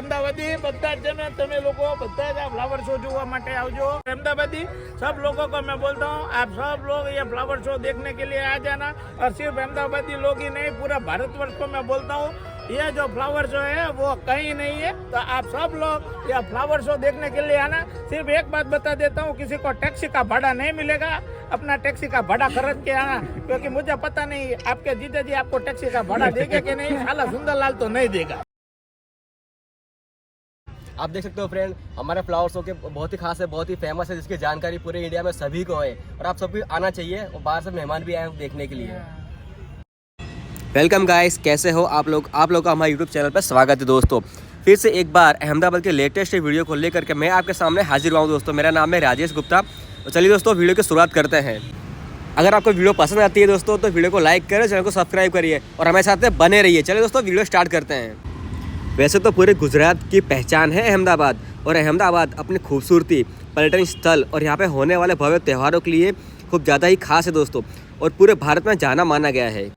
अहमदाबादी બધા જ છે ને તમે લોકો બધા જ આ फ्लावर शो જોવા માટે આવજો अहमदाबादी सब लोगों को मैं बोलता हूँ आप सब लोग ये फ्लावर शो देखने के लिए आ जाना और सिर्फ अहमदाबादी लोग ही नहीं पूरा भारतवर्ष को मैं बोलता हूँ ये जो फ्लावर शो है वो कहीं नहीं है तो आप सब लोग ये फ्लावर शो देखने के लिए आना सिर्फ एक बात बता देता हूँ किसी को टैक्सी का भाड़ा नहीं मिलेगा अपना टैक्सी का भाड़ा खर्च के आना क्योंकि मुझे पता नहीं आपके जीजा जी आपको टैक्सी का भाड़ा देंगे कि नहीं साला सुंदरलाल तो नहीं देगा आप देख सकते हो फ्रेंड हमारे फ्लावर शो के बहुत ही खास है, बहुत ही फ़ेमस है, जिसकी जानकारी पूरे इंडिया में सभी को है। और आप सभी आना चाहिए और बाहर से मेहमान भी आए देखने के लिए। वेलकम गाइस कैसे हो आप लोग? आप लोग का हमारे यूट्यूब चैनल पर स्वागत है दोस्तों। फिर से एक बार अहमदाबाद के लेटेस्ट वीडियो को लेकर के मैं आपके सामने हाजिर हुआ हूँ दोस्तों। मेरा नाम है राजेश गुप्ता। तो चलिए दोस्तों वीडियो की शुरुआत करते हैं। अगर आपको वीडियो पसंद आती है दोस्तों तो वीडियो को लाइक करें चैनल को सब्सक्राइब करिए और हमारे साथ बने रहिए। चलिए दोस्तों वीडियो स्टार्ट करते हैं। वैसे तो पूरे गुजरात की पहचान है अहमदाबाद और अहमदाबाद अपनी खूबसूरती, पर्यटन स्थल और यहाँ पे होने वाले भव्य त्यौहारों के लिए खूब ज़्यादा ही खास है दोस्तों और पूरे भारत में जाना माना गया है।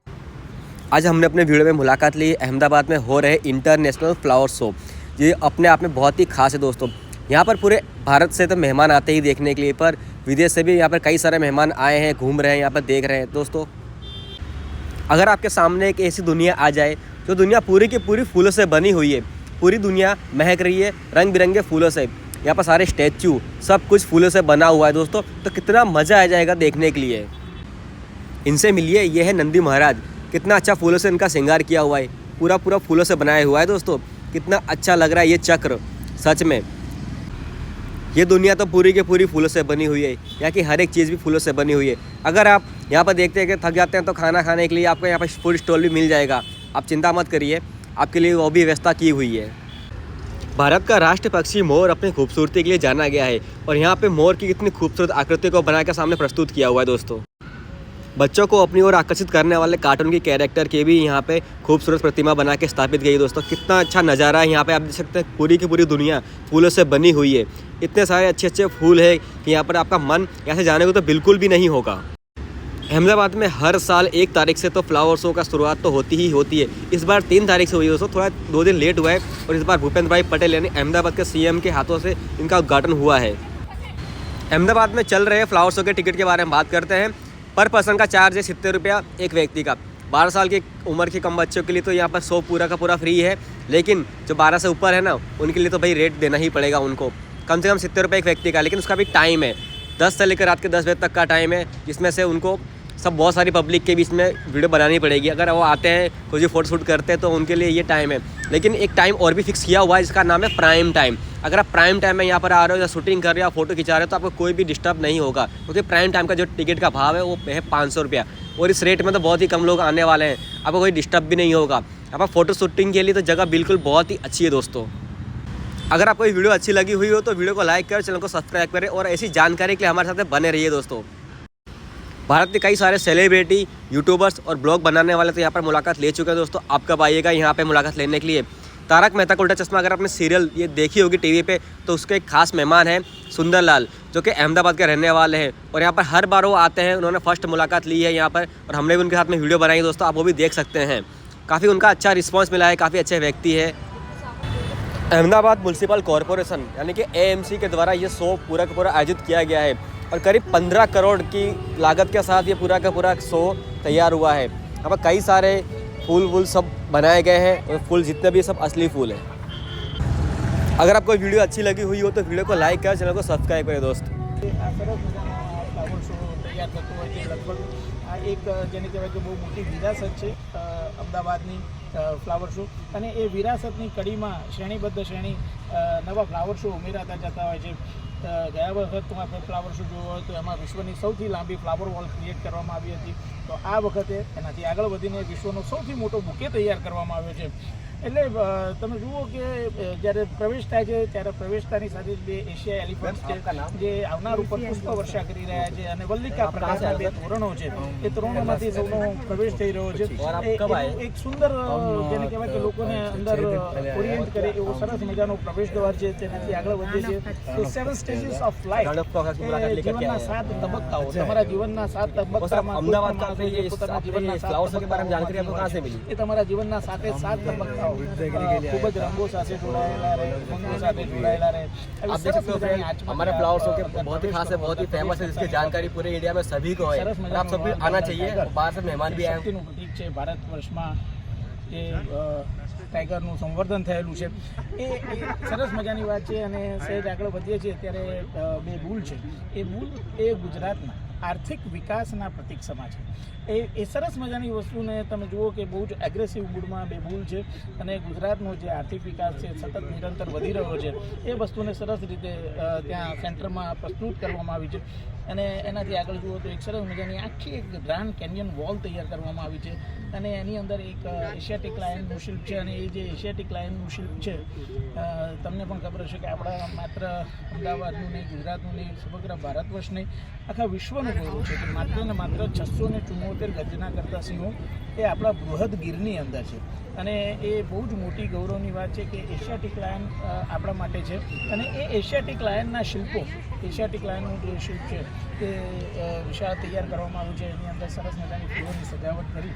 आज हमने अपने वीडियो में मुलाकात ली, अहमदाबाद में हो रहे इंटरनेशनल फ्लावर शो। ये अपने आप में बहुत ही खास है दोस्तों। यहाँ पर पूरे भारत से तो मेहमान आते ही देखने के लिए, पर विदेश से भी यहाँ पर कई सारे मेहमान आए हैं, घूम रहे हैं, यहाँ पर देख रहे हैं। दोस्तों, अगर आपके सामने एक ऐसी दुनिया आ जाए जो दुनिया पूरी की पूरी फूलों से बनी हुई है। पूरी दुनिया महक रही है रंग बिरंगे फूलों से। यहाँ पर सारे स्टैचू, सब कुछ फूलों से बना हुआ है दोस्तों। तो कितना मज़ा आ जाएगा देखने के लिए। इनसे मिलिए, ये है नंदी महाराज। कितना अच्छा फूलों से इनका श्रृंगार किया हुआ है। पूरा पूरा फूलों से बनाया हुआ है दोस्तों। कितना अच्छा लग रहा है ये चक्र, सच में। ये दुनिया तो पूरी की पूरी फूलों से बनी हुई है। यहाँ की हर एक चीज़ भी फूलों से बनी हुई है। अगर आप यहाँ पर देखते हैं कि थक जाते हैं तो खाना खाने के लिए आपको यहाँ पर फ़ूड स्टॉल भी मिल जाएगा। आप चिंता मत करिए, आपके लिए वो भी व्यवस्था की हुई है। भारत का राष्ट्र पक्षी मोर अपनी खूबसूरती के लिए जाना गया है और यहाँ पे मोर की कितनी खूबसूरत आकृति को बनाकर सामने प्रस्तुत किया हुआ है दोस्तों। बच्चों को अपनी ओर आकर्षित करने वाले कार्टून की कैरेक्टर की भी यहाँ पे खूबसूरत प्रतिमा बना के स्थापित गई दोस्तों। कितना अच्छा नज़ारा है यहाँ पे, आप देख सकते हैं, पूरी की पूरी दुनिया फूलों से बनी हुई है। इतने सारे अच्छे अच्छे फूल है कि यहाँ पर आपका मन यहाँ से जाने को तो बिल्कुल भी नहीं होगा। अहमदाबाद में हर साल एक तारीख से तो फ्लावर शो का शुरुआत तो होती ही होती है। इस बार तीन तारीख से हुई दोस्तों, थोड़ा दो दिन लेट हुआ है और इस बार भूपेंद्र भाई पटेल यानी अहमदाबाद के सीएम के हाथों से इनका उद्घाटन हुआ है। अहमदाबाद में चल रहे फ्लावर शो के टिकट के बारे में बात करते हैं। पर पर्सन का चार्ज है सितर रुपया एक व्यक्ति का। बारह साल की उम्र के कम बच्चों के लिए तो यहाँ पर शो पूरा का पूरा फ्री है। लेकिन जो बारह से ऊपर है ना, उनके लिए तो भाई रेट देना ही पड़ेगा उनको। कम से कम सितर रुपये एक व्यक्ति का, लेकिन उसका भी टाइम है। दस से लेकर रात के दस बजे तक का टाइम है, जिसमें से उनको सब बहुत सारी पब्लिक के बीच में वीडियो बनानी पड़ेगी। अगर वो आते हैं कुछ भी फ़ोटो शूट करते हैं तो उनके लिए ये टाइम है। लेकिन एक टाइम और भी फिक्स किया हुआ है, जिसका नाम है प्राइम टाइम अगर आप प्राइम टाइम में यहाँ पर आ रहे हो या शूटिंग कर रहे हो या फ़ोटो खिंचा रहे हो तो आपको कोई भी डिस्टर्ब नहीं होगा। क्योंकि तो प्राइम टाइम का जो टिकट का भाव है, वो है पाँच सौ रुपया। और इस रेट में तो बहुत ही कम लोग आने वाले हैं। आपको कोई डिस्टर्ब भी नहीं होगा। आप फ़ोटो शूटिंग के लिए तो जगह बिल्कुल बहुत ही अच्छी है दोस्तों। अगर आपको वीडियो अच्छी लगी हुई हो तो वीडियो को लाइक करें, चैनल को सब्सक्राइब करें और ऐसी जानकारी के लिए हमारे साथ बने रहिए दोस्तों। भारत के कई सारे सेलिब्रिटी यूट्यूबर्स और ब्लॉग बनाने वाले तो यहाँ पर मुलाकात ले चुके हैं दोस्तों। आप कब आइएगा यहाँ पर मुलाकात लेने के लिए? तारक मेहता का उल्टा चश्मा अगर आपने सीरियल ये देखी होगी टीवी पे तो उसके एक खास मेहमान हैं सुंदरलाल, जो कि अहमदाबाद के रहने वाले हैं। और यहाँ पर हर बार वो आते हैं, उन्होंने फ़र्स्ट मुलाकात ली है यहाँ पर, और हमने भी उनके साथ में वीडियो बनाई है दोस्तों, आप वो भी देख सकते हैं। काफ़ी उनका अच्छा रिस्पॉन्स मिला है, काफ़ी अच्छे व्यक्ति है। अहमदाबाद म्यूनसिपल कॉरपोरेशन, यानी कि एएमसी के द्वारा ये शो पूरा का पूरा आयोजित किया गया है। और करीब 15 करोड़ की लागत के साथ ये पूरा का पूरा शो तैयार हुआ है यहाँ पर कई सारे फूल वूल सब बनाए गए हैं और फूल जितने भी सब असली फूल हैं अगर आपको वीडियो अच्छी लगी हुई हो तो वीडियो को लाइक करें चैनल को सब्सक्राइब करें दोस्त આ સરસ મજાનો ફ્લાવર શો તૈયાર થતો હોય છે લગભગ આ એક જેને કહેવાય કે બહુ મોટી વિરાસત છે અ, અમદાવાદની અ, ફ્લાવર શો અને એ વિરાસતની કડીમાં શ્રેણીબદ્ધ શ્રેણી અ, નવા ફ્લાવર શો ઉમેરાતા જતા હોય છે અ, ગયા વખત આપણે ફ્લાવર શો જોયો તો એમાં વિશ્વની સૌથી લાંબી ફ્લાવર વોલ ક્રિએટ કરવામાં આવી હતી. તો આ વખતે એનાથી આગળ વધીને વિશ્વનો સૌથી મોટો બુકે તૈયાર કરવામાં આવ્યો છે. એટલે તમે જુઓ કે જ્યારે પ્રવેશ થાય છે ત્યારે પ્રવેશતાની સાથે બે એશિયા એલિફન્ટ જે આવનાર ઉપર પુષ્પ વર્ષા કરી રહ્યા છે અને વલ્લિકા પ્રકાશના બે ધોરણો છે. એ ધોરણોમાંથી સૌનો પ્રવેશ થઈ રહ્યો છે. એક સુંદર જેને કહેવાય કે લોકોને અંદર ઓરિએન્ટ કરે એવો સરસ મજાનો પ્રવેશ દ્વાર છે તેનાથી આગળ વધે છે. સેવન સ્ટેજીસ ઓફ લાઈફ જીવનના સાત તબક્કાઓ. તમારા જીવનના સાત તબક્કામાં અમદાવાદ પોતાના જીવનના સાત તબક્કાઓ એ તમારા જીવનના સાથે સાત તબક્કાઓ. ખૂબ જ રંગો સાથે જોડાયેલા રહે રંગો સાથે જોડાયેલા રહે આવી आप देख સરસ सकते हो મજાની फ्रेंड આચમન हमारे આ, फ्लावर्स અ, के અંદર बहुत ही પ્રવેશ खास है કરતા बहुत ही હતા. फेमस है जिसकी પ્રવેશ जानकारी पूरे इंडिया में सभी को है સરસ और आप सभी મજાનું आना વાઘ, चाहिए ટાઈગર. और बाहर से मेहमान भी आए हैं। શક્તિનું પ્રતીક છે ભારત વર્ષમાં એ અ, ટાઈગરનું સંવર્ધન થયેલું છે એ એ સરસ મજાની વાત છે અને સહેજ આગળ વધીએ છીએ ત્યારે અ, બે બુલ છે એ બુલ એ ગુજરાતના આર્થિક વિકાસના પ્રતિક સમા છે. એ એ સરસ મજાની વસ્તુને તમે જુઓ કે બહુ જ એગ્રેસિવ મૂડમાં બે બુલ છે અને ગુજરાતનો જે આર્થિક વિકાસ છે, સતત નિરંતર વધી રહ્યો છે, એ વસ્તુને સરસ રીતે ત્યાં સેન્ટરમાં પ્રસ્તુત કરવામાં આવી છે. અને એનાથી આગળ જુઓ તો એક સરસ મજાની આખી એક ગ્રાન્ડ કેનિયન વોલ તૈયાર કરવામાં આવી છે. અને એની અંદર એક એશિયાટિક લાયનનું શિલ્પ છે અને એ જે એશિયાટિક લાયનનું શિલ્પ છે તમને પણ ખબર હશે કે આપણા માત્ર અમદાવાદનું નહીં, ગુજરાતનું નહીં, સમગ્ર ભારત વર્ષ નહીં, આખા વિશ્વનું ગૌરવ છે. કે માત્ર ને માત્ર છસો ને ચુમ્મોતેર ગજના કરતા સિંહો એ આપણા બૃહદ ગીરની અંદર છે. અને એ બહુ જ મોટી ગૌરવની વાત છે કે એશિયાટિક લાયન આપણા માટે છે. અને એ એશિયાટિક લાયનના શિલ્પો, એશિયાટિક લાયનનું જે શિલ્પ છે તે વિશાળ તૈયાર કરવામાં આવ્યું છે. એની અંદર સરસ મજાની ફૂલોની સજાવટ કરી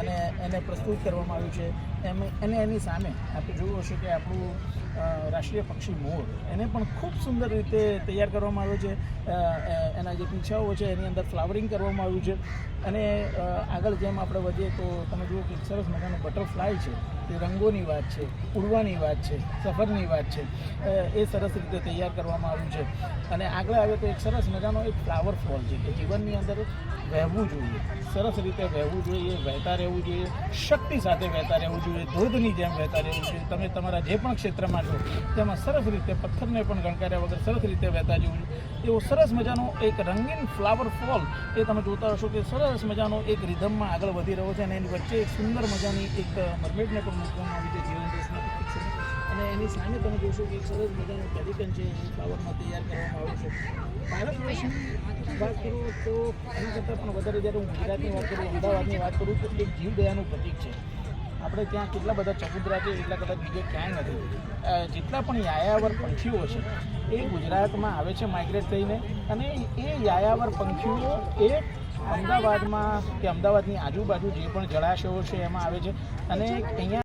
અને એને પ્રસ્તુત કરવામાં આવ્યું છે. એમ, અને એની સામે આપણે જોયું હશે કે આપણું રાષ્ટ્રીય પક્ષી મોર. એને પણ ખૂબ સુંદર રીતે તૈયાર કરવામાં આવ્યો છે. એના જે પીછાઓ છે, એની અંદર ફ્લાવરિંગ કરવામાં આવ્યું છે. અને આગળ જેમ આપણે વધીએ તો તમે જુઓ કે સરસ મજાનું બટરફ્લાય છે. તે રંગોની વાત છે, ઉડવાની વાત છે, સફરની વાત છે એ સરસ રીતે તૈયાર કરવામાં આવ્યું છે. અને આગળ આવે તો એક સરસ મજાનો એક ફ્લાવર ફોલ છે, કે જીવનની અંદર વહેવું જોઈએ. સરસ રીતે વહેવું જોઈએ, વહેતા રહેવું જોઈએ, શક્તિ સાથે વહેતા રહેવું જોઈએ ધોધની જેમ વહેતા રહેવું જોઈએ. તમે તમારા જે પણ ક્ષેત્રમાં છો, તેમાં સરસ રીતે પથ્થરને પણ ગણકાર્યા વગર સરસ રીતે વહેતા જવું એવો સરસ મજાનો એક રંગીન ફ્લાવર ફોલ એ તમે જોતા હશો કે સરસ મજાનો એક રિધમમાં આગળ વધી રહ્યો છે અને એની વચ્ચે એક સુંદર મજાની એક મરમેડને પણ મૂકવામાં આવી છે જીવન દેશના અને એની સામે તમે જોશો કે એક સરસ મજાનું પેલિકન છે એ ફ્લાવરમાં તૈયાર કરવામાં આવ્યું છે. ભારત વર્ષની વાત કરું તો એના કરતાં પણ વધારે જ્યારે હું ગુજરાતની વાત કરું, અમદાવાદની વાત કરું, તો એક જીવદયાનું પ્રતીક છે. આપણે ત્યાં કેટલા બધા ચબુતરા છે, એટલા કદાચ બીજે ક્યાંય નથી. જેટલા પણ યાયાવર પંખીઓ છે, એ ગુજરાતમાં આવે છે માઇગ્રેટ થઈને. અને એ યાયાવર પંખીઓ એ અમદાવાદમાં કે અમદાવાદની આજુબાજુ જે પણ જળાશયો છે, એમાં આવે છે. અને અહીંયા